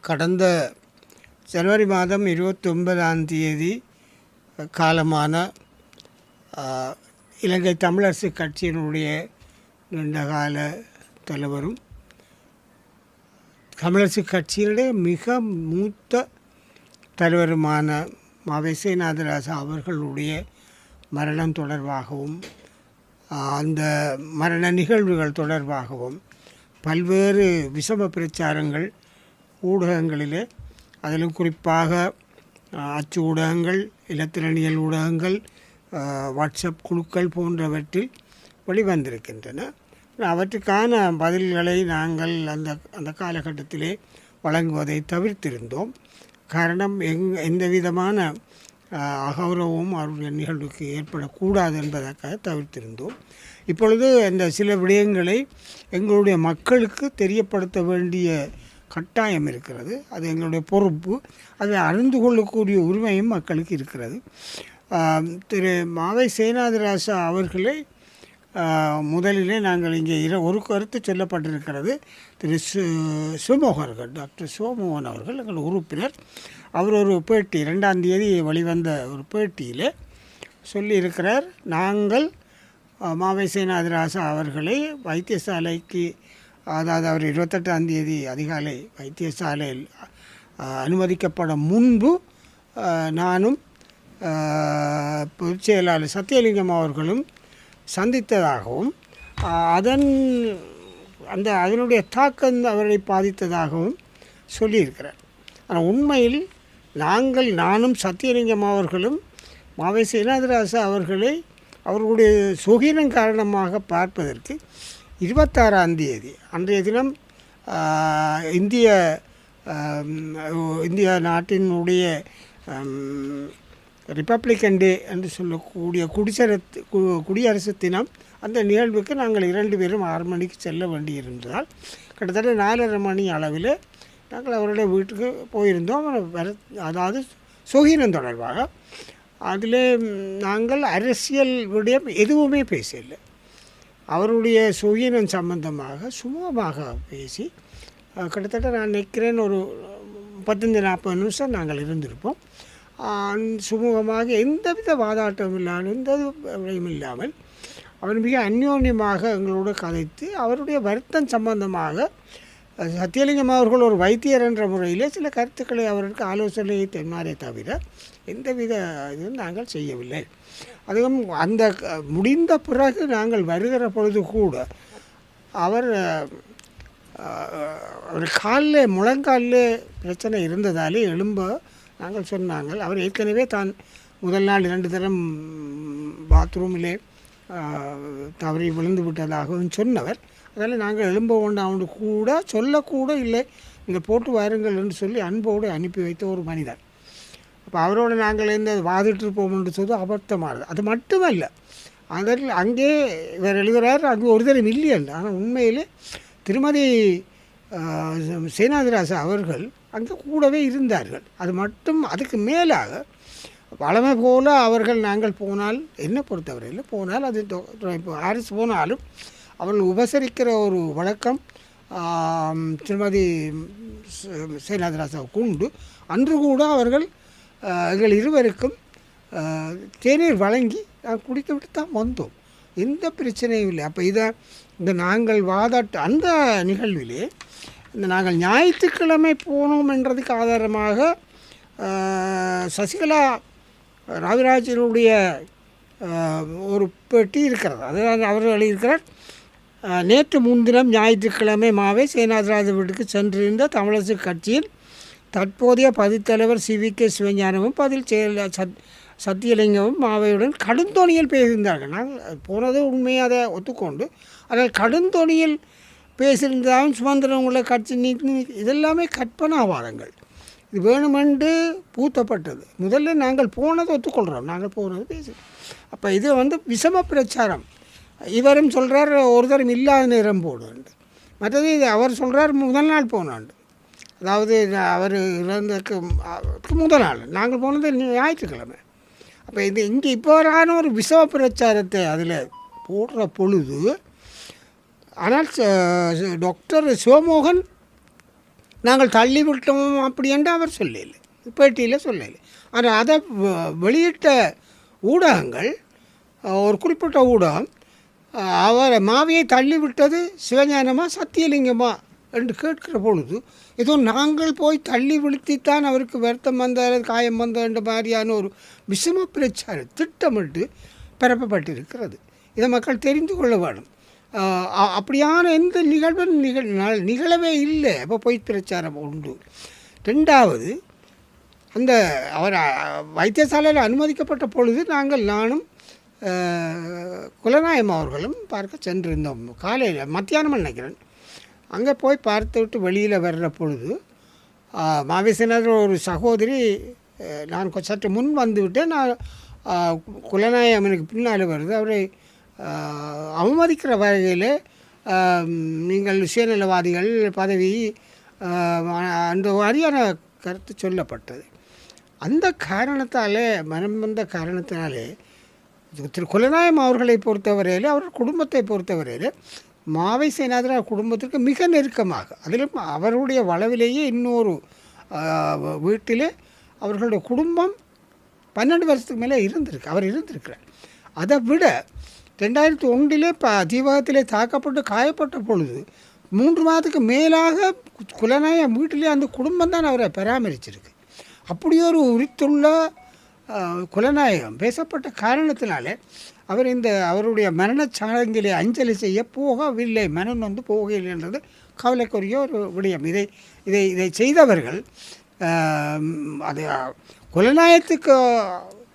கடந்த ஜனவரி மாதம் இருபத்தொன்பதாம் தேதி காலமான இலங்கை தமிழரசு கட்சியினுடைய நீண்டகால தலைவரும் தமிழரசு கட்சியினுடைய மிக மூத்த தலைவருமான மாவேசேநாதராசா அவர்களுடைய மரணம் தொடர்பாகவும் அந்த மரண நிகழ்வுகள் தொடர்பாகவும் பல்வேறு விஷம பிரச்சாரங்கள் ஊடகங்களிலே அதிலும் குறிப்பாக அச்சு ஊடகங்கள் இலத்திரனியல் ஊடகங்கள் வாட்ஸ்அப் குழுக்கள் போன்றவற்றில் வெளிவந்திருக்கின்றன. அவற்றுக்கான பதில்களை நாங்கள் அந்த அந்த காலகட்டத்திலே வழங்குவதை தவிர்த்திருந்தோம். காரணம் எங் எந்த விதமான அகௌரவமும் அவருடைய நிகழ்வுக்கு ஏற்படக்கூடாது என்பதற்காக தவிர்த்திருந்தோம். இப்பொழுது இந்த சில விடயங்களை எங்களுடைய மக்களுக்கு தெரியப்படுத்த வேண்டிய கட்டாயம் இருக்கிறது. அது எங்களுடைய பொறுப்பு. அதை அறிந்து கொள்ளக்கூடிய உரிமையும் மக்களுக்கு இருக்கிறது. திரு மாவை சேனாதிராசா அவர்களை முதலிலே நாங்கள் இங்கே இர ஒரு கருத்து சொல்லப்பட்டிருக்கிறது. திரு சு சிவமோகன் டாக்டர் சிவமோகன் அவர்கள் எங்கள் உறுப்பினர். அவர் ஒரு பேட்டி ரெண்டாம் தேதி வெளிவந்த ஒரு பேட்டியில் சொல்லியிருக்கிறார். நாங்கள் மாவை சேனாதிராசா அவர்களை வைத்தியசாலைக்கு அதாவது அவர் இருபத்தெட்டாம் தேதி அதிகாலை வைத்தியசாலையில் அனுமதிக்கப்பட முன்பு நானும் பொதுச்செயலாளர் பொதுச் செயலாளர் சத்தியலிங்கம் அவர்களும் சந்தித்ததாகவும் அதன் அந்த அதனுடைய தாக்கம் அவரை பாதித்ததாகவும் சொல்லியிருக்கிறார். ஆனால் உண்மையில் நாங்கள் நானும் சத்தியலிங்கம் அவர்களும் மாவை சீனாதிராசா அவர்களை அவர்களுடைய சுகீனம் காரணமாக பார்ப்பதற்கு இருபத்தாறாம் தேதி அன்றைய தினம் இந்திய இந்திய நாட்டினுடைய ரிப்பப்ளிக்கன் டே என்று சொல்லக்கூடிய குடிசரத்து குடியரசு தினம் அந்த நிகழ்வுக்கு நாங்கள் இரண்டு பேரும் ஆறு மணிக்கு செல்ல வேண்டியிருந்தால் கிட்டத்தட்ட நாலரை மணி அளவில் நாங்கள் அவருடைய வீட்டுக்கு போயிருந்தோம். வர அதாவது சுகீனம் தொடர்பாக. அதில் நாங்கள் அரசியல் விடயம் எதுவுமே பேசலை அவருடைய சுகீனம் சம்பந்தமாக சுமூகமாக பேசி கிட்டத்தட்ட நான் நிற்கிறேன் ஒரு பத்தஞ்சு நாற்பது நிமிஷம் நாங்கள் இருந்திருப்போம். சுமூகமாக எந்தவித வாதாட்டம் இல்லாமல் எந்த விடையும் இல்லாமல் அவர் மிக அந்யோன்யமாக எங்களோடு கதைத்து அவருடைய வருத்தம் சம்பந்தமாக சத்தியலிங்கம் அவர்கள் ஒரு வைத்தியர் என்ற முறையிலே சில கருத்துக்களை அவருக்கு ஆலோசனை தென்னாரே தவிர எந்தவித இதுவும் நாங்கள் செய்யவில்லை. அதுவும் அந்த முடிந்த பிறகு நாங்கள் வருகிற பொழுது கூட அவர் ஒரு அவர் காலில் முழங்காலில் பிரச்சனை இருந்ததாலே எழும்ப நாங்கள் சொன்னாங்க அவர் ஏற்கனவே தான் முதல் நாள் இரண்டு தரம் பாத்ரூமிலே தவறி விழுந்து விட்டதாகவும் சொன்னவர். அதனால் நாங்கள் எழும்ப வேண்டாம்னு கூட சொல்லக்கூட இல்லை. இதை போட்டு வாருங்கள் என்று சொல்லி அன்போடு அனுப்பி வைத்த ஒரு மனிதர். அப்போ அவரோடு நாங்கள் இருந்து வாதிட்டு இருப்போம்னு என்று சொல்லி அபத்தமானது. அது மட்டுமல்ல. அதில் அங்கே இவர் எழுதுகிறார் அங்கே ஒரு தரம் இல்லையல்ல ஆனால் உண்மையிலே திருமதி சேனாதிராசா அவர்கள் அங்கே கூடவே இருந்தார்கள். அது மட்டும் அதுக்கு மேலாக வளமை போல அவர்கள் நாங்கள் போனால் என்ன பொறுத்தவரையில் போனால் அது இப்போ ஹாரிஸ் போனாலும் அவர்கள் உபசரிக்கிற ஒரு வழக்கம் திருமதி சே- சேனாதிராசாவுக்கு உண்டு. அன்று கூட அவர்கள் எங்கள் இருவருக்கும் தேநீர் வழங்கி நாங்கள் குடித்து விட்டு தான் வந்தோம். எந்த பிரச்சனையும் இல்லை. அப்போ இதை இந்த நாங்கள் வாதாட்ட அந்த நிகழ்விலே இந்த நாங்கள் ஞாயிற்றுக்கிழமை போனோம் என்றதுக்கு ஆதாரமாக சசிகலா ராஜராஜனுடைய ஒரு பெட்டி இருக்கிறது. அதாவது அவர் எழுதியிருக்கிறார் நேற்று முன்தினம் ஞாயிற்றுக்கிழமை மாவே சேனாதிராஜ வீட்டுக்கு சென்றிருந்த தமிழரசு கட்சியின் தற்போதைய பதித்தலைவர் சி வி கே சிவஞானமும் பதில் செயல் சத் சத்தியலிங்கமும் மாவையுடன் கடுந்தொனியில் பேசியிருந்தார்கள் நாங்கள் போனது உண்மையாக அதை ஒத்துக்கொண்டு ஆனால் கடுந்தொனியில் பேசியிருந்தாலும் சுதந்திரம் உள்ள கட்சி நீக்கி இதெல்லாமே கற்பனாவாதங்கள். இது வேணுமென்று பூத்தப்பட்டது. முதல்ல நாங்கள் போனதை ஒத்துக்கொள்கிறோம் நாங்கள் போனது பேசுகிறோம் அப்போ இது வந்து விஷம பிரச்சாரம். இவரும் சொல்கிறார் ஒருத்தரும் இல்லாத நேரம் போடுண்டு மற்றது இது அவர் சொல்கிறார் முதல் நாள் போனாண்டு. அதாவது அவர் இறந்ததுக்கு முதல் நாள். நாங்கள் போனது ஞாயிற்றுக்கிழமை. அப்போ இது இங்கே இப்போரான ஒரு விஷவ பிரச்சாரத்தை அதில் போடுற பொழுது ஆனால் டாக்டர் சிவமோகன் நாங்கள் தள்ளி விட்டோம் அப்படி என்று அவர் சொல்லலை பேட்டியில் சொல்லலை ஆனால் அதை வெளியிட்ட ஊடகங்கள் ஒரு குறிப்பிட்ட ஊடகம் அவரை மாவியை தள்ளி விட்டது சிவஞானமா சத்தியலிங்கமாக என்று கேட்கிற பொழுது ஏதோ நாங்கள் போய் தள்ளி விழுத்தித்தான் அவருக்கு வருத்தம் வந்தார் காயம் வந்த மாதிரியான ஒரு விஷம பிரச்சாரம் திட்டமிட்டு பரப்பப்பட்டிருக்கிறது. இதை மக்கள் தெரிந்து கொள்ள வேண்டும். அ- அப்படியான எந்த நிகழ்வும் நிகழ் நிகழவே இல்லை. அப்போ பொய் பிரச்சாரம் உண்டு. ரெண்டாவது அந்த அவர் வைத்தியசாலையில் அனுமதிக்கப்பட்ட பொழுது நாங்கள் நானும் குலநாயம் அவர்களும் பார்க்க சென்றிருந்தோம். காலையில் மத்தியானம் நினைக்கிறேன். அங்கே போய் பார்த்து விட்டு வெளியில் வர்ற பொழுது மாவேசனர் ஒரு சகோதரி நான் சற்று முன் வந்துவிட்டேன். நான் குலநாய குலநாயம் பின்னால் வருது. அவரை அவமதிக்கிற வகையில் நீங்கள் சுயநலவாதிகள் பதவி அந்த மாதிரியான கருத்து சொல்லப்பட்டது. அந்த காரணத்தாலே மனம் வந்த காரணத்தினாலே திரு குலநாயம் அவர்களை பொறுத்தவரையில் அவர் குடும்பத்தை பொறுத்தவரையில் மாவை சேனாதிரார் குடும்பத்திற்கு மிக நெருக்கமாக. அதிலும் அவருடைய வளவிலேயே இன்னொரு வீட்டில் வீட்டிலே அவர்களுடைய குடும்பம் பன்னெண்டு வருஷத்துக்கு மேலே இருந்திருக்கு அவர் இருந்திருக்கிறார். அதை விட ரெண்டாயிரத்தி ஒன்றிலே ப தீபகத்திலே தாக்கப்பட்டு காயப்பட்ட பொழுது மூன்று மாதத்துக்கு மேலாக குலநாயம் வீட்டிலே அந்த குடும்பம் தான் அவரை பராமரிச்சிருக்கு. அப்படி ஒரு உரித்துள்ள குலநாயகம் பேசப்பட்ட காரணத்தினாலே அவர் இந்த அவருடைய மரணச்சடங்கிலே அஞ்சலி செய்ய போகவில்லை. மனம் வந்து போகவில்லை என்றது கவலைக்குரிய ஒரு விடயம். இதை இதை இதை செய்தவர்கள் அது குலநாயகத்துக்கு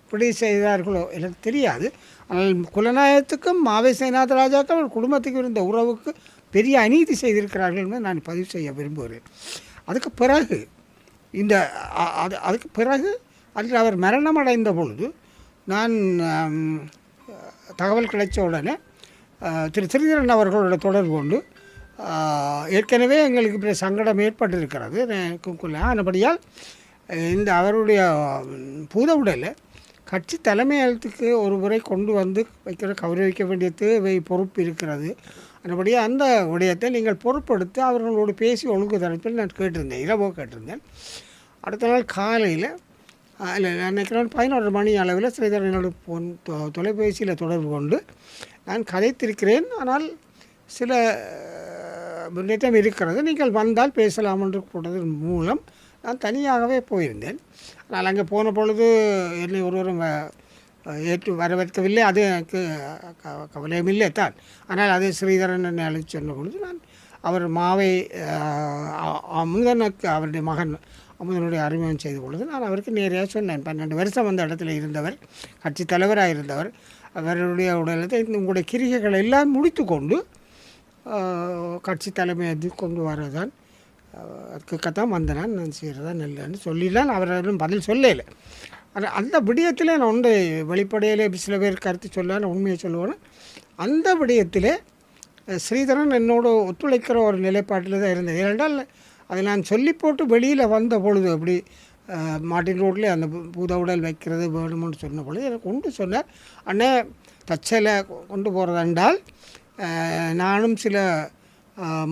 இப்படி செய்தார்களோ எனக்கு தெரியாது. ஆனால் குலநாயகத்துக்கும் மாவை சேனாத ராஜாக்கள் அவர் குடும்பத்துக்கு இருந்த உறவுக்கு பெரிய அநீதி செய்திருக்கிறார்கள் என்று நான் பதிவு செய்ய விரும்புகிறேன். அதுக்கு பிறகு இந்த அது அதுக்கு பிறகு அதில் அவர் மரணம் அடைந்த பொழுது நான் தகவல் கிடைச்ச உடனே திரு திருதரன் அவர்களோட தொடர்பு கொண்டு ஏற்கனவே எங்களுக்கு இப்படி சங்கடம் ஏற்பட்டிருக்கிறது எனக்கு ஆனபடியால் இந்த அவருடைய பூத உடலை கட்சி தலைமையகத்துக்கு ஒரு முறை கொண்டு வந்து வைக்கிற கௌரவிக்க வேண்டிய தேவை பொறுப்பு இருக்கிறது. அதுபடியே அந்த விடயத்தை நீங்கள் பொறுப்படுத்தி அவர்களோடு பேசி ஒழுங்கு தரப்பில் நான் கேட்டிருந்தேன் இரவோ கேட்டிருந்தேன். அடுத்த நாள் காலையில் இல்லை நான் நினைக்கிறேன் பதினொரு மணி அளவில் ஸ்ரீதரனோட ஃபோன் தொலைபேசியில் தொடர்பு கொண்டு நான் கதைத்திருக்கிறேன். ஆனால் சில முன்னேற்றம் இருக்கிறது. நீங்கள் வந்தால் பேசலாம் என்று போட்டதன் மூலம் நான் தனியாகவே போயிருந்தேன். ஆனால் அங்கே போன பொழுது என்னை ஒருவரும் ஏற்று வரவேற்கவில்லை. அது எனக்கு க- கவலையும் இல்லை தான். ஆனால் அது ஸ்ரீதரன் என்னை அழைத்து சொன்ன பொழுது நான் அவர் மாவை முந்தனுக்கு அவருடைய மகன் அமுதனுடைய அறிமுகம் செய்த பொழுது நான் அவருக்கு நேரடியாக சொன்னேன். பன்னெண்டு வருஷம் அந்த இடத்துல இருந்தவர் கட்சி தலைவராக இருந்தவர். அவருடைய உடலத்தை உங்களுடைய கிரிகைகளை எல்லாம் முடித்து கொண்டு கட்சி தலைமையை கொண்டு வரதான் அதுக்காகத்தான் வந்தேன். நான் செய்கிறதா நல்லன்னு சொல்லிடலாம் அவரும் பதில் சொல்லலை. ஆனால் அந்த விடயத்தில் நான் ஒன்று வெளிப்படையிலே சில பேர் கருத்து சொல்ல நான் உண்மையை சொல்லுவேன் அந்த விடயத்தில் ஸ்ரீதரன் என்னோட ஒத்துழைக்கிற ஒரு நிலைப்பாட்டில் தான் இருந்தது ஏனென்றால் அதை நான் சொல்லி போட்டு வெளியில் வந்த பொழுது அப்படி மாட்டின் ரோட்லேயே அந்த பூதவுடல் பூத உடல் வைக்கிறது வேணும்னு சொன்ன பொழுது எனக்கு கொண்டு சொன்னார் அண்ணே தச்சலை கொண்டு போகிறதென்றால் நானும் சில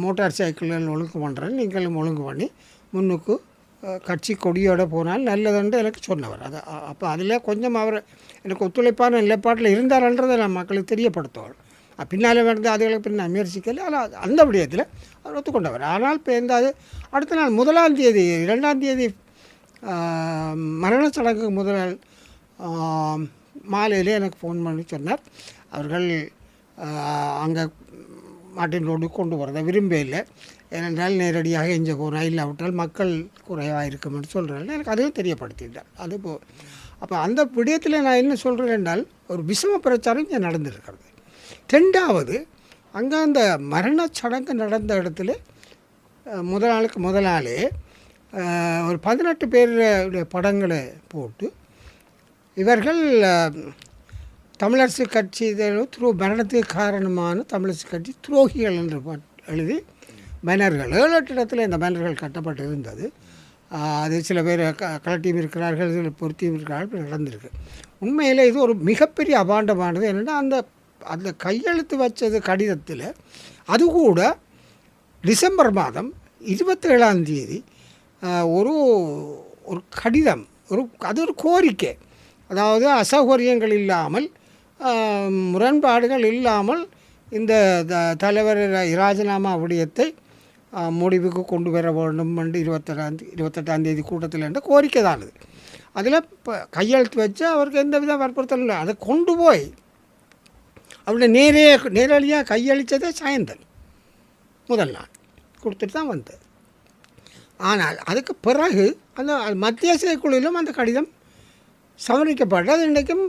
மோட்டார் சைக்கிள்கள் ஒழுங்கு பண்ணுறேன் நீங்களும் ஒழுங்கு பண்ணி முன்னுக்கு கட்சி கொடியோடு போனால் நல்லதுன்ட்டு எனக்கு சொன்னவர். அது அப்போ அதில் கொஞ்சம் அவர் எனக்கு ஒத்துழைப்பான நிலைப்பாட்டில் இருந்தார்ன்றதை நான் மக்களுக்கு தெரியப்படுத்துவார். பின்னால் பின்னாலே வந்து அதுகளை பின் முயற்சிக்கல ஆனால் அந்த விடயத்தில் அவர் ஒத்துக்கொண்டவர். ஆனால் இப்போ எந்த அது அடுத்த நாள் முதலாம் தேதி இரண்டாம் தேதி ஆஹ், சடங்கு முதல் நாள் மாலையிலே எனக்கு ஃபோன் பண்ணி சொன்னார். அவர்கள் அங்கே மாட்டின் ரோடு கொண்டு வரதை விரும்பவில்லை ஏனென்றால் நேரடியாக எஞ்ச ரயில் இல்லாவிட்டால் மக்கள் குறைவாக இருக்கும்னு சொல்கிறாங்க எனக்கு அதையும் தெரியப்படுத்திட்டார். அது போ அப்போ அந்த விடயத்தில் நான் என்ன சொல்கிறேன் என்றால் ஒரு விஷம பிரச்சாரம் இங்கே நடந்திருக்கிறது. ரெண்டாவது அங்கே அந்த மரண சடங்கு நடந்த இடத்துல முதல் நாளுக்கு முதல் நாளே ஒரு பதினெட்டு பேருடைய படங்களை போட்டு இவர்கள் தமிழரசு கட்சி துரோ மரணத்துக்கு காரணமான தமிழரசு கட்சி துரோகிகள் என்று எழுதி பேனர்கள் ஏழு எட்டு இடத்துல இந்த பேனர்கள் கட்டப்பட்டு இருந்தது. அது சில பேர் க கலட்டியும் இருக்கிறார்கள் சில பொருத்தியும் இருக்கிறார்கள் நடந்திருக்கு. உண்மையில் இது ஒரு மிகப்பெரிய அபாண்டமானது. என்னென்னா அந்த அந்த கையெழுத்து வச்சது கடிதத்தில் அது கூட டிசம்பர் மாதம் இருபத்தேழாம் தேதி ஒரு ஒரு கடிதம் ஒரு அது ஒரு கோரிக்கை. அதாவது அசௌகரியங்கள் இல்லாமல் முரண்பாடுகள் இல்லாமல் இந்த த- தலைவர் ராஜினாமா விடயத்தை முடிவுக்கு கொண்டு வர வேண்டும் என்று இருபத்தெட்டாம் இருபத்தெட்டாம் தேதி கூட்டத்தில் என்ற கோரிக்கை தான் அது. அதில் இப்போ கையெழுத்து வச்சு அவருக்கு எந்த வித வற்புறுத்தலும் இல்லை. அதை கொண்டு போய் அவருடைய நேரே நேரடியாக கையளித்ததே சாயந்தன் முதல் நாள். கொடுத்துட்டு தான் வந்தது ஆனால் அதுக்கு பிறகு அந்த மத்திய குழுவிலும் அந்த கடிதம் சமர்ப்பிக்கப்பட்டது. இன்றைக்கும்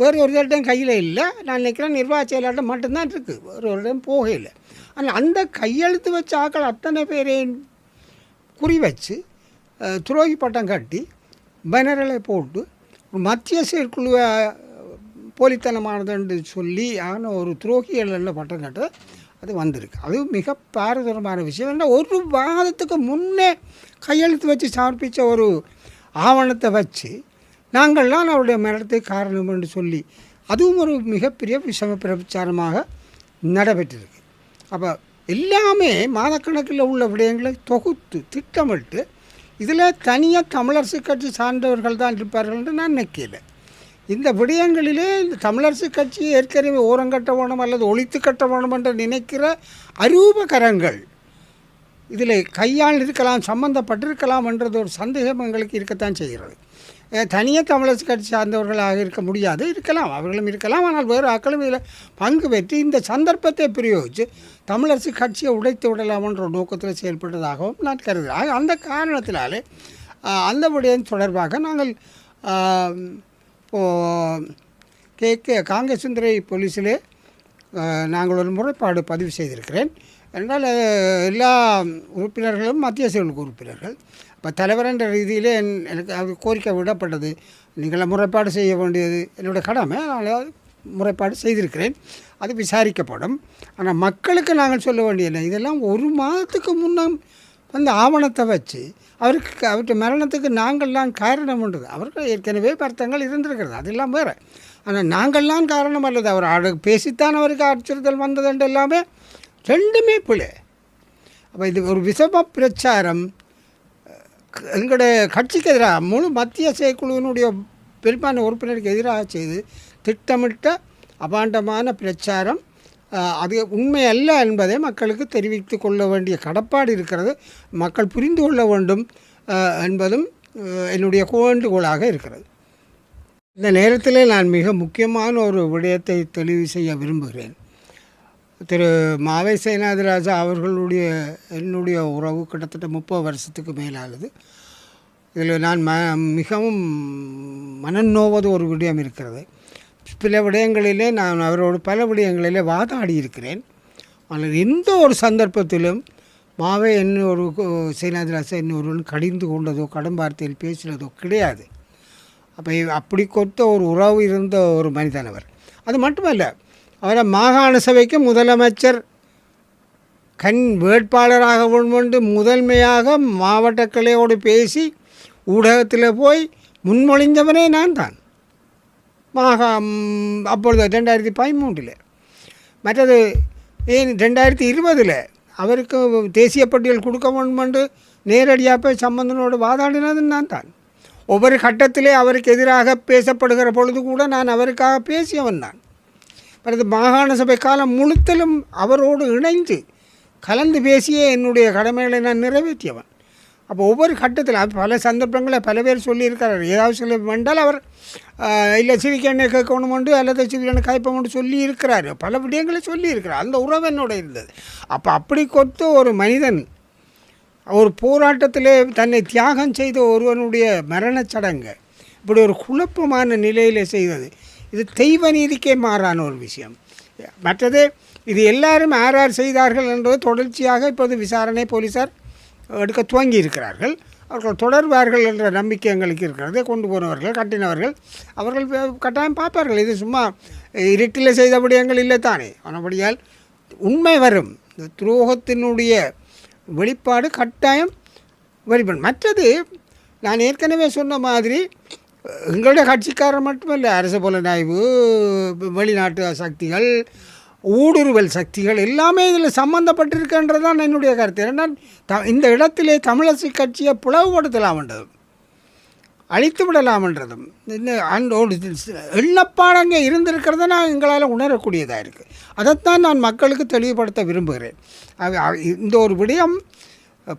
வேறு ஒரு இடம் கையில் இல்லை. நான் நினைக்கிறேன் நிர்வாக செயலாட்டம் மட்டும்தான் இருக்குது வேறு ஒரு இடம் போகையில் ஆனால் அந்த கையெழுத்து வச்ச ஆக்கள் அத்தனை பேரையும் குறி வச்சு துரோகி பட்டம் கட்டி பேனர்களை போட்டு ஒரு மத்திய செயற்குழுவை போலித்தனமானது என்று சொல்லி ஆன ஒரு துரோகிகள் பட்டம் கட்ட அது வந்திருக்கு. அது மிக பாரதூரமான விஷயம். ஏன்னா ஒரு வாதத்துக்கு முன்னே கையெழுத்து வச்சு சமர்ப்பித்த ஒரு ஆவணத்தை வச்சு நாங்கள்லாம் அவருடைய மரணத்துக்கு காரணம் என்று சொல்லி அதுவும் ஒரு மிகப்பெரிய விஷம பிரச்சாரமாக நடைபெற்றிருக்கு. அப்போ எல்லாமே மாதக்கணக்கில் உள்ள விடயங்களை தொகுத்து திட்டமிட்டு இதில் தனியாக தமிழரசு கட்சி சார்ந்தவர்கள் தான் இருப்பார்கள் என்று நான் நினைக்கல. இந்த விடயங்களிலே இந்த தமிழரசு கட்சி ஏற்கனவே ஓரங்கட்ட வேணும் அல்லது ஒழித்து கட்ட வேணும் என்று நினைக்கிற அரூபகரங்கள் இதில் கையால் இருக்கலாம் சம்பந்தப்பட்டிருக்கலாம் என்றது ஒரு சந்தேகம் எங்களுக்கு இருக்கத்தான் செய்கிறது. தனியாக தமிழரசு கட்சி சார்ந்தவர்களாக இருக்க முடியாது இருக்கலாம் அவர்களும் இருக்கலாம் ஆனால் வேறு ஆக்களும் இதில் பங்கு பெற்று இந்த சந்தர்ப்பத்தை பிரயோகித்து தமிழரசு கட்சியை உடைத்து விடலாம் என்ற நோக்கத்தில் செயல்பட்டதாகவும் நான் கருதுகிறேன். அந்த காரணத்தினாலே அந்த விடயம் தொடர்பாக நாங்கள் கே கே காங்கேசுந்தரை போலீஸில் நாங்கள் ஒரு முறைப்பாடு பதிவு செய்திருக்கிறேன். என்றால் எல்லா உறுப்பினர்களும் மத்திய செயலுக்கு உறுப்பினர்கள். இப்போ தலைவர் என்ற ரீதியிலே என்- எனக்கு அது கோரிக்கை விடப்பட்டது. நீங்கள் முறைப்பாடு செய்ய வேண்டியது என்னுடைய கடமை. அதனால் முறைப்பாடு செய்திருக்கிறேன். அது விசாரிக்கப்படும். ஆனால் மக்களுக்கு நாங்கள் சொல்ல வேண்டியது இதெல்லாம் ஒரு மாதத்துக்கு முன்னம் அந்த ஆவணத்தை வச்சு அவருக்கு அவருடைய மரணத்துக்கு நாங்கள்லாம் காரணம்ன்றது அவருக்கு ஏற்கனவே வருத்தங்கள் இருந்திருக்கிறது. அதெல்லாம் வேறு. ஆனால் நாங்கள்லாம் காரணம் அல்லது அவர் ஆடு பேசித்தான் அவருக்கு அச்சுறுத்தல் வந்ததுண்டு எல்லாமே ரெண்டுமே பிள்ளை அப்போ இது ஒரு விஷம பிரச்சாரம். எங்களுடைய கட்சிக்கு எதிராக முழு மத்திய செயற்குழுவினுடைய பெரும்பான்மை உறுப்பினருக்கு எதிராக செய்து திட்டமிட்ட அபாண்டமான பிரச்சாரம். அது உண்மை அல்ல என்பதை மக்களுக்கு தெரிவித்து கொள்ள வேண்டிய கடப்பாடு இருக்கிறது. மக்கள் புரிந்து கொள்ள வேண்டும் என்பதும் என்னுடைய வேண்டுகோளாக இருக்கிறது. இந்த நேரத்தில் நான் மிக முக்கியமான ஒரு விடயத்தை தெளிவு செய்ய விரும்புகிறேன். திரு மாவை சேனாதிராஜா அவர்களுடைய என்னுடைய உறவு கிட்டத்தட்ட முப்பது வருஷத்துக்கு மேலாகுது இதில் நான் ம மிகவும் மனநோவது ஒரு விடயம் இருக்கிறது. சில விடயங்களிலே நான் அவரோடு பல விடயங்களிலே வாதாடி இருக்கிறேன். ஆனால் எந்த ஒரு சந்தர்ப்பத்திலும் மாவே என்ன ஒரு சேனாதிராஜா இன்னொருவன் கடிந்து கொண்டதோ கடும் வார்த்தையில் பேசினதோ கிடையாது. அப்போ அப்படி கொத்த ஒரு உறவு இருந்த ஒரு மனிதன் அவர். அது மட்டுமல்ல அவரை மாகாண சபைக்கு முதலமைச்சர் கண் வேட்பாளராக முன்வந்து முதன்மையாக மாவட்ட கிளையோடு பேசி ஊடகத்தில் போய் முன்மொழிந்தவனே நான் தான். மாகா அப்பொழுது ரெண்டாயிரத்தி பதிமூன்றில். மற்றது ஏன் ரெண்டாயிரத்தி இருபதில் அவருக்கு தேசிய பட்டியல் கொடுக்க வேண்டும் என்று நேரடியாக போய் சம்பந்தனோடு வாதாடினது நான் தான். ஒவ்வொரு கட்டத்திலே அவருக்கு எதிராக பேசப்படுகிற பொழுது கூட நான் அவருக்காக பேசியவன் தான் பிறகு மாகாண சபை காலம் முழுத்தலும் அவரோடு இணைந்து கலந்து பேசியே என்னுடைய கடமைகளை நான் நிறைவேற்றியவன். அப்போ ஒவ்வொரு கட்டத்தில் அது பல சந்தர்ப்பங்களில் பல பேர் சொல்லியிருக்கிறார். ஏதாவது சொல்ல வேண்டால் அவர் இல்லை சிவிக்கண்ணை கேட்கணுமெண்டு அல்லது சிவிக்கண்ணை காய்ப்பம் சொல்லி இருக்கிறார் பல விடயங்களை சொல்லியிருக்கிறார். அந்த உறவு என்னோட இருந்தது. அப்போ அப்படி கொத்த ஒரு மனிதன் ஒரு போராட்டத்திலே தன்னை தியாகம் செய்த ஒருவனுடைய மரணச் சடங்கு இப்படி ஒரு குழப்பமான நிலையில் செய்தது இது தெய்வ நீதிக்கே மாறான ஒரு விஷயம். மற்றது இது எல்லாரும் யார் யார் செய்தார்கள் என்பது தொடர்ச்சியாக இப்போது விசாரணை போலீசார் எடுக்க துவங்கி இருக்கிறார்கள் அவர்கள் தொடர்வார்கள் என்ற நம்பிக்கை எங்களுக்கு இருக்கிறது. கொண்டு போனவர்கள் கட்டினவர்கள் அவர்கள் கட்டாயம் பார்ப்பார்கள். இது சும்மா இருட்டில் செய்த விடயங்கள் இல்லை தானே. ஆனபடியால் உண்மை வரும். இந்த துரோகத்தினுடைய வெளிப்பாடு கட்டாயம் வெளிப்படும். மற்றது நான் ஏற்கனவே சொன்ன மாதிரி எங்களுடைய கட்சிக்காரர் மட்டுமல்ல அரசு புலனாய்வு வெளிநாட்டு சக்திகள் ஊடுருவல் சக்திகள் எல்லாமே இதில் சம்மந்தப்பட்டிருக்கின்றது தான் என்னுடைய கருத்து. ஏன்னா த இந்த இடத்திலே தமிழரசு கட்சியை பிளவுபடுத்தலாம்ன்றது அழித்து விடலாம்ன்றதும் இந்த அந்த எண்ணப்பாடங்க இருந்திருக்கிறத நான் எங்களால் உணரக்கூடியதாக இருக்குது அதைத்தான் நான் மக்களுக்கு தெளிவுபடுத்த விரும்புகிறேன். அது இந்த ஒரு விடயம்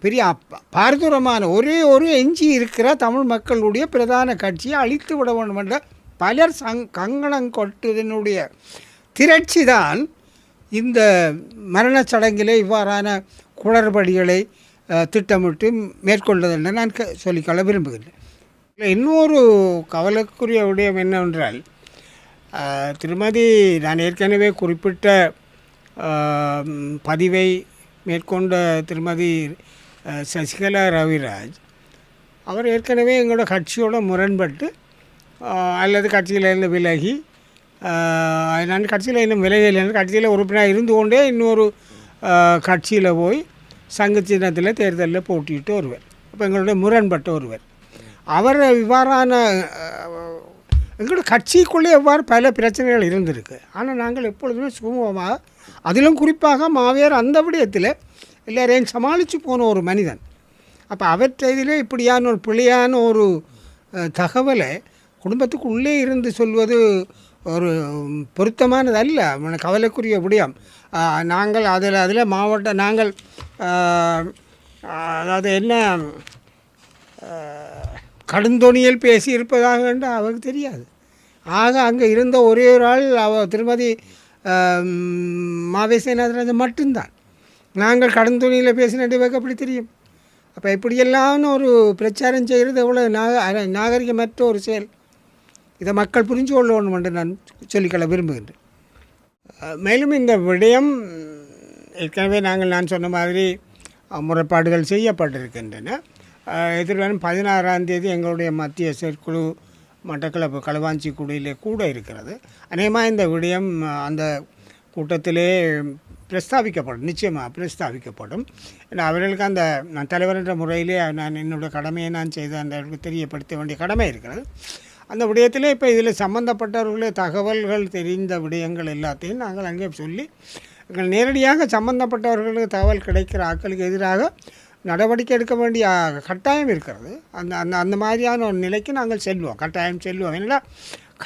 பெரிய பாரதூரமான ஒரே ஒரு எஞ்சி இருக்கிற தமிழ் மக்களுடைய பிரதான கட்சியை அழித்து விட வேண்டும் என்ற பலர் சங் கங்கணம் கொட்டதனுடைய திரட்சி தான் இந்த மரணச் சடங்கிலே இவ்வாறான குளறுபடிகளை திட்டமிட்டு மேற்கொண்டது என்று நான் க- சொல்லிக்கொள்ள விரும்புகிறேன் இன்னொரு கவலைக்குரிய விடயம் என்னவென்றால் திருமதி நான் ஏற்கனவே குறிப்பிட்ட பதிவை மேற்கொண்ட திருமதி சசிகலா ரவிராஜ் அவர் ஏற்கனவே எங்களோட கட்சியோட முரண்பட்டு அல்லது கட்சியிலிருந்து விலகி நான் கட்சியில் இன்னும் விலகலைன்னு கட்சியில் உறுப்பினர் இருந்து கொண்டே இன்னொரு கட்சியில் போய் சங்க சின்னத்தில் தேர்தலில் போட்டியிட்டு வருவார் இப்போ எங்களுடைய முரண்பட்டு வருவார் அவர் இவ்வாறான எங்களோட கட்சிக்குள்ளே எவ்வாறு பல பிரச்சனைகள் இருந்திருக்கு. ஆனால் நாங்கள் எப்பொழுதுமே சுமூகமாக அதிலும் குறிப்பாக மாவியார் அந்த விடயத்தில் எல்லாரையும் சமாளித்து போன ஒரு மனிதன். அப்போ அவற்றை இப்படியான ஒரு பிழையான ஒரு தகவலை குடும்பத்துக்கு உள்ளே இருந்து சொல்வது ஒரு பொருத்தமானது அல்ல கவலைக்குரிய விடயம். நாங்கள் அதில் அதில் மாவட்ட நாங்கள் அதாவது என்ன கடுந்தொணியில் பேசி இருப்பதாக என்று அவருக்கு தெரியாது. ஆக அங்கே இருந்த ஒரே ஒரு ஆள் அவ திருமதி அஹ், மாவேசநாதராஜன் மட்டும்தான். நாங்கள் கடுந்தொனியில் பேசினது இவருக்கு அப்படி தெரியும். அப்போ இப்படியெல்லாம் ஒரு பிரச்சாரம் செய்கிறது எவ்வளோ நாக நாகரிகமற்ற ஒரு செயல். இதை மக்கள் புரிஞ்சு கொள்ள வேண்டும் என்று நான் சொல்லிக்கொள்ள விரும்புகின்றேன். மேலும் இந்த விடயம் ஏற்கனவே நாங்கள் நான் சொன்ன மாதிரி முறைப்பாடுகள் செய்யப்பட்டிருக்கின்றன. எதிர்வரும் பதினாறாம் தேதி எங்களுடைய மத்திய செயற்குழு மட்டக்களப்பு களவாஞ்சி குடியிலே கூட இருக்கிறது. அநேகமாக இந்த விடயம் அந்த கூட்டத்திலே பிரஸ்தாபிக்கப்படும் நிச்சயமாக பிரஸ்தாபிக்கப்படும் ஏன்னா அவர்களுக்கு அந்த நான் தலைவர் என்ற முறையிலே நான் என்னுடைய கடமையை நான் செய்த அந்த தெரியப்படுத்த வேண்டிய கடமை இருக்கிறது. அந்த விடயத்தில் இப்போ இதில் சம்மந்தப்பட்டவர்களே தகவல்கள் தெரிந்த விடயங்கள் எல்லாத்தையும் நாங்கள் அங்கே சொல்லி எங்கள் நேரடியாக சம்பந்தப்பட்டவர்களுக்கு தகவல் கிடைக்கிற ஆட்களுக்கு எதிராக நடவடிக்கை எடுக்க வேண்டிய கட்டாயம் இருக்கிறது. அந்த அந்த அந்த மாதிரியான ஒரு நிலைக்கு நாங்கள் செல்வோம். கட்டாயம் செல்வோம். ஏன்னா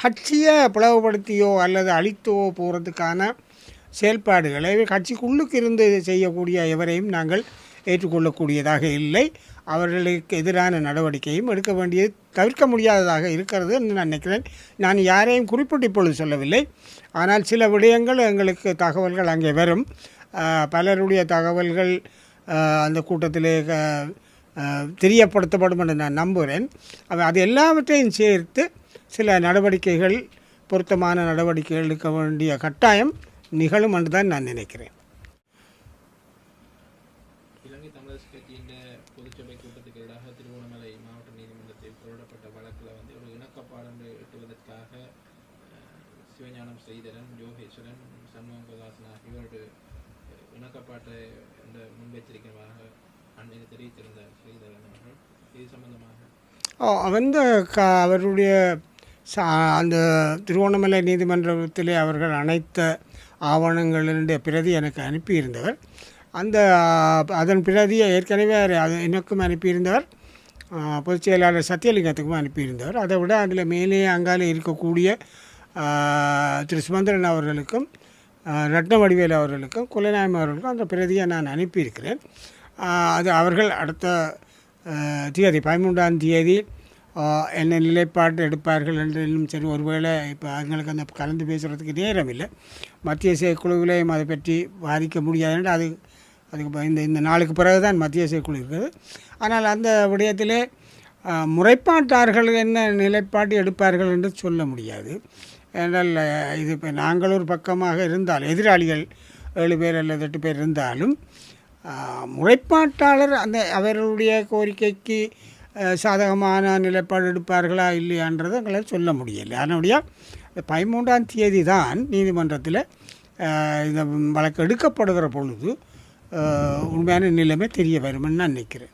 கட்சியை பிளவுபடுத்தியோ அல்லது அழித்தோ போகிறதுக்கான செயல்பாடுகளை கட்சிக்குள்ளுக்கு இருந்து செய்யக்கூடிய எவரையும் நாங்கள் ஏற்றுக்கொள்ளக்கூடியதாக இல்லை. அவர்களுக்கு எதிரான நடவடிக்கையும் எடுக்க வேண்டியது தவிர்க்க முடியாததாக இருக்கிறது என்று நான் நினைக்கிறேன். நான் யாரையும் குறிப்பிட்டு இப்பொழுது சொல்லவில்லை. ஆனால் சில விடயங்கள் எங்களுக்கு தகவல்கள் அங்கே வரும். பலருடைய தகவல்கள் அந்த கூட்டத்திலே க- தெரியப்படுத்தப்படும் என்று நான் நம்புகிறேன். அவை அது எல்லாவற்றையும் சேர்த்து சில நடவடிக்கைகள் பொருத்தமான நடவடிக்கைகள் எடுக்க வேண்டிய கட்டாயம் நிகழும் என்று தான் நான் நினைக்கிறேன் இலங்கை தமிழரசு கட்சியின் பொதுச்சபை கூட்டத்துக்கு எதிராக திருவோணமலை மாவட்ட நீதிமன்றத்தில் தொடரப்பட்ட வழக்கில் வந்து ஒரு இணக்கப்பாடம் எட்டுவதற்காக அஹ், சிவஞானம் ஸ்ரீதரன் யோகேஸ்வரன் சண்முகம் பிரகாசன் ஆகியோர் இணக்கப்பாட்டை இந்த முன்வைத்திருக்கிறதாக அண்மையில் தெரிவித்திருந்தார் ஸ்ரீதரன் அவர்கள் இது சம்பந்தமாக ஓ, வந்து க அவருடைய சா அந்த திருவோணமலை நீதிமன்றத்திலே அவர்கள் அனைத்த ஆவணங்களினுடைய பிரதி எனக்கு அனுப்பியிருந்தவர். அந்த அதன் பிரதியை ஏற்கனவே அது எனக்கும் அனுப்பியிருந்தவர். பொதுச் செயலாளர் சத்தியலிங்கத்துக்கும் அனுப்பியிருந்தவர். அதை விட அதில் மேலே அங்காலே இருக்கக்கூடிய திரு சுமந்திரன் அவர்களுக்கும் ஆ, வடிவேல் அவர்களுக்கும் குலநாயம் அவர்களுக்கும் அந்த பிரதியை நான் அனுப்பியிருக்கிறேன். அது அவர்கள் அடுத்த தேதி பதிமூன்றாம் தேதி என்ன நிலைப்பாடு எடுப்பார்கள் என்று சரி ஒருவேளை இப்போ அவங்களுக்கு அந்த கலந்து பேசுகிறதுக்கு நேரம் இல்லை மத்திய செயற்குழுவிலையும் அதை பற்றி பாதிக்க முடியாது என்று அது அதுக்கு ப- இந்த இந்த நாளுக்கு பிறகு தான் மத்திய செயற்குழு இருக்குது. ஆனால் அந்த விடயத்திலே முறைப்பாட்டார்கள் என்ன நிலைப்பாடு எடுப்பார்கள் என்று சொல்ல முடியாது. ஏனால் இது இப்போ நாங்கள் ஒரு பக்கமாக இருந்தால் எதிராளிகள் ஏழு பேர் அல்லது எட்டு பேர் இருந்தாலும் முறைப்பாட்டாளர் அந்த அவர்களுடைய கோரிக்கைக்கு சாதகமான நிலைப்பாடு எடுப்பார்களா இல்லையான்றதை எங்களால் சொல்ல முடியலை. அதனுடைய பதிமூன்றாம் தேதி தான் நீதிமன்றத்தில் இந்த வழக்கு எடுக்கப்படுகிற பொழுது உண்மையான நிலைமை தெரிய வரும்னு நான் நினைக்கிறேன்.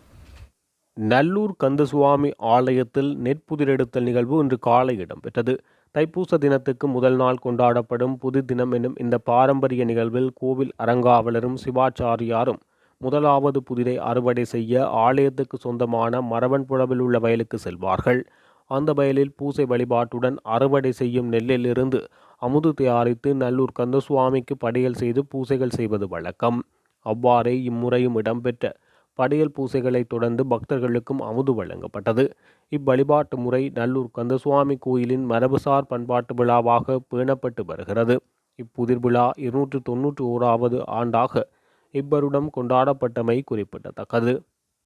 நல்லூர் கந்தசுவாமி ஆலயத்தில் நெற்புதிரெடுத்தல் நிகழ்வு இன்று காலை இடம்பெற்றது. தைப்பூச தினத்துக்கு முதல் நாள் கொண்டாடப்படும் புது தினம் என்னும் இந்த பாரம்பரிய நிகழ்வில் கோவில் அறங்காவலரும் சிவாச்சாரியாரும் முதலாவது புதிரை அறுவடை செய்ய ஆலயத்துக்கு சொந்தமான மரவன்புழவில் உள்ள வயலுக்கு செல்வார்கள். அந்த வயலில் பூசை வழிபாட்டுடன் அறுவடை செய்யும் நெல்லிலிருந்து அமுது தயாரித்து நல்லூர் கந்தசுவாமிக்கு படையல் செய்து பூசைகள் செய்வது வழக்கம். அவ்வாறே இம்முறையும் இடம்பெற்ற படையல் பூசைகளை தொடர்ந்து பக்தர்களுக்கும் அமுது வழங்கப்பட்டது. இவ்வழிபாட்டு முறை நல்லூர் கந்தசுவாமி கோயிலின் மரபுசார் பண்பாட்டு விழாவாக பேணப்பட்டு வருகிறது. இப்புதிர் விழா இருநூற்று தொன்னூற்றி ஓராவது ஆண்டாக இவ்வருடம் கொண்டாடப்பட்டமை குறிப்பிடத்தக்கது